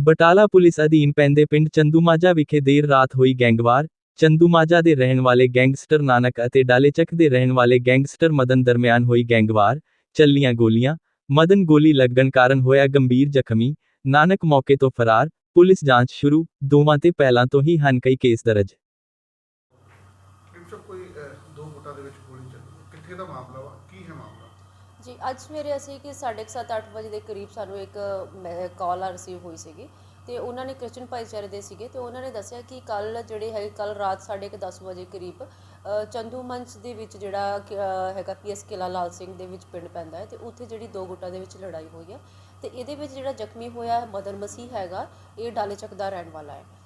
Batala police ਅਧੀਨ ਪੈਂਦੇ ਪਿੰਡ ਚੰਦੂਮਾਜਾ ਵਿਖੇ ਦੇਰ ਰਾਤ ਹੋਈ ਗੈਂਗਵਾਰ। ਚੰਦੂਮਾਜਾ ਦੇ ਰਹਿਣ ਵਾਲੇ ਗੈਂਗਸਟਰ ਨਾਨਕ ਅਤੇ ਡਾਲੇਚੱਕ ਦੇ ਰਹਿਣ ਵਾਲੇ ਗੈਂਗਸਟਰ ਮਦਨ ਦਰਮਿਆਨ ਹੋਈ ਗੈਂਗਵਾਰ। ਚੱਲੀਆਂ ਗੋਲੀਆਂ। ਮਦਨ ਗੋਲੀ ਲੱਗਣ ਕਾਰਨ ਹੋਇਆ ਗੰਭੀਰ ਜ਼ਖਮੀ। ਨਾਨਕ ਮੌਕੇ ਤੋਂ ਫਰਾਰ। ਪੁਲਿਸ ਜਾਂਚ ਸ਼ੁਰੂ। ਦੋਵਾਂ ਤੇ ਪਹਿਲਾਂ ਤੋਂ ਹੀ ਹਨ ਕਈ ਕੇਸ ਦਰਜ ਜੀ ਅੱਜ ਸਵੇਰੇ ਅਸੀਂ ਕਿ 7:30 ਅੱਠ ਵਜੇ ਦੇ ਕਰੀਬ ਸਾਨੂੰ ਇੱਕ ਕਾਲ ਆ ਰਿਸੀਵ ਹੋਈ ਸੀਗੀ ਤੇ ਉਹਨਾਂ ਨੇ ਕ੍ਰਿਸਚਨ ਭਾਈਚਾਰੇ ਦੇ ਸੀਗੇ ਤੇ ਉਹਨਾਂ ਨੇ ਦੱਸਿਆ ਕਿ ਕੱਲ ਜਿਹੜੇ ਹੈ ਕੱਲ ਰਾਤ 10:30 ਵਜੇ ਕਰੀਬ ਅ, ਚੰਦੂ ਮੰਚ ਦੇ ਵਿੱਚ ਜਿਹੜਾ ਕਿ, ਅ, ਹੈਗਾ ਪੀਐਸ ਕਿਲਾ ਲਾਲ ਸਿੰਘ ਦੇ ਵਿੱਚ ਪਿੰਡ ਪੈਂਦਾ ਹੈ ਤੇ ਉੱਥੇ ਜਿਹੜੀ ਦੋ ਗੁੱਟਾਂ ਦੇ ਵਿੱਚ ਲੜਾਈ ਹੋਈ ਹੈ ਤੇ ਇਹਦੇ ਵਿੱਚ ਜਿਹੜਾ ਜ਼ਖਮੀ ਹੋਇਆ ਮਦਰ ਮਸੀਹ ਹੈਗਾ ਇਹ ਡਾਲੇ ਚੱਕ ਦਾ ਰਹਿਣ ਵਾਲਾ ਹੈ।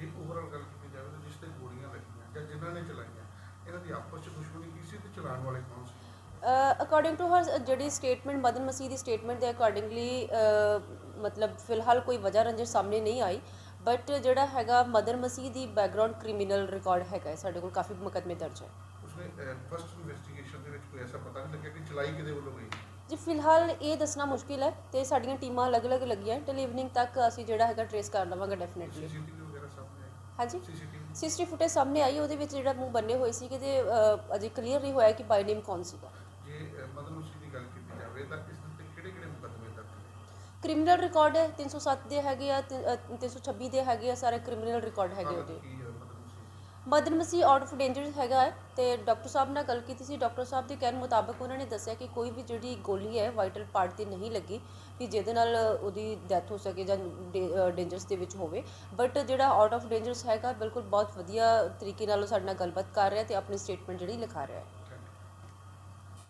ਜੇ ਓਵਰਆਲ ਗੱਲ ਕੀਤੀ ਜਾਵੇ ਤਾਂ ਜਿਸ ਤੇ ਗੋਲੀਆਂ ਲੱਗੀਆਂ ਜਾਂ ਜਿਨ੍ਹਾਂ ਨੇ ਚਲਾਈਆਂ ਇਹਨਾਂ ਦੀ ਆਪਸ ਵਿੱਚ ਦੁਸ਼ਮਣੀ ਕੀ ਸੀ ਤੇ ਚਲਾਉਣ ਵਾਲੇ ਕੌਣ ਸੀ? ਅਕੋਰਡਿੰਗ ਟੂ ਹਰ ਜਿਹੜੀ ਸਟੇਟਮੈਂਟ ਮਦਨ ਮਸੀਹ ਦੀ ਸਟੇਟਮੈਂਟ ਦੇ ਅਕੋਰਡਿੰਗਲੀ ਮਤਲਬ ਫਿਲਹਾਲ ਕੋਈ ਵਜ੍ਹਾ ਰੰਜਿਸ਼ ਸਾਹਮਣੇ ਨਹੀਂ ਆਈ ਬਟ ਜਿਹੜਾ ਹੈਗਾ ਮਦਨ ਮਸੀਹ ਦੀ ਬੈਕਗ੍ਰਾਉਂਡ ਕ੍ਰਿਮੀਨਲ ਰਿਕਾਰਡ ਹੈਗਾ ਸਾਡੇ ਕੋਲ ਕਾਫੀ ਮੁਕੱਦਮੇ ਦਰਜ ਹੈ। ਉਸਨੇ ਫਸਟ ਇਨਵੈਸਟੀਗੇਸ਼ਨ ਦੇ ਵਿੱਚ ਕੋਈ ਐਸਾ ਪਤਾ ਨਹੀਂ ਲੱਗਿਆ ਕਿ ਚਲਾਈ ਕਿਹਦੇ ਵੱਲੋਂ ਗਈ? ਜੀ ਫਿਲਹਾਲ ਇਹ ਦੱਸਣਾ ਮੁਸ਼ਕਿਲ ਹੈ ਤੇ ਸਾਡੀਆਂ ਟੀਮਾਂ ਅਲੱਗ-ਅਲੱਗ ਲੱਗੀਆਂ ਟਿਲ ਇਵਨਿੰਗ ਤੱਕ ਅਸੀਂ ਜਿਹੜਾ ਹੈਗਾ ਟ੍ਰੇਸ ਕਰ ਲਵਾਂਗੇ ਡੈਫੀਨਿਟਲੀ ਸੀਸੀਟੀਵੀ ਵਗੈਰਾ ਸਾਹਮਣੇ ਆਈ ਹਾਂਜੀ? ਸੀਸੀਟੀ ਫੁਟੇਜ ਸਾਹਮਣੇ ਆਈ ਉਹਦੇ ਵਿੱਚ ਜਿਹੜਾ ਮੂੰਹ ਬੰਨੇ ਹੋਏ ਸੀ ਤੇ ਅ, ਅਜੇ ਕਲੀਅਰ ਨਹੀਂ ਹੋਇਆ ਕਿ ਬਾਈ ਨੇਮ ਕੌਣ ਸੀਗਾ। ਜੇ ਮਦਨ ਦੀ ਗੱਲ ਕੀਤੀ ਜਾਵੇ ਤਾਂ ਇਸ ਦੇ ਕਿਹੜੇ ਕਿਹੜੇ ਮੁਕੱਦਮੇ ਦਰਜ ਨੇ? ਕ੍ਰਿਮੀਨਲ ਰਿਕਾਰਡ ਹੈ 307 ਦੇ ਹੈਗੇ ਆ ਤੇ, ਅ, 326 ਦੇ ਹੈਗੇ ਆ ਸਾਰੇ ਕ੍ਰਿਮੀਨਲ ਰਿਕਾਰਡ ਹੈਗੇ ਉਹਦੇ। ਕੀ Madan Masih out of danger ਹੈਗਾ ਹੈ ਤੇ ਡਾਕਟਰ ਸਾਹਿਬ ਨਾਲ ਗੱਲ ਕੀਤੀ ਸੀ। ਡਾਕਟਰ ਸਾਹਿਬ ਦੇ ਕਹਿਣ ਮੁਤਾਬਕ ਉਹਨਾਂ ਨੇ ਦੱਸਿਆ ਕਿ ਕੋਈ ਵੀ ਜਿਹੜੀ ਗੋਲੀ ਹੈ ਵਾਈਟਲ ਪਾਰਟ ਤੇ ਨਹੀਂ ਲੱਗੀ ਵੀ ਜਿਹਦੇ ਨਾਲ ਉਹਦੀ ਡੈਥ ਹੋ ਸਕੇ ਜਾਂ ਡੇਂਜਰਸ ਦੇ ਵਿੱਚ ਹੋਵੇ। ਬਟ ਜਿਹੜਾ ਆਊਟ ਆਫ ਡੇਂਜਰਸ ਹੈਗਾ, ਬਿਲਕੁਲ ਬਹੁਤ ਵਧੀਆ ਤਰੀਕੇ ਨਾਲ ਉਹ ਸਾਡੇ ਨਾਲ ਗੱਲਬਾਤ ਕਰ ਰਿਹਾ ਤੇ ਆਪਣੀ ਸਟੇਟਮੈਂਟ ਜਿਹੜੀ ਲਿਖਾ ਰਿਹਾ ਹੈ।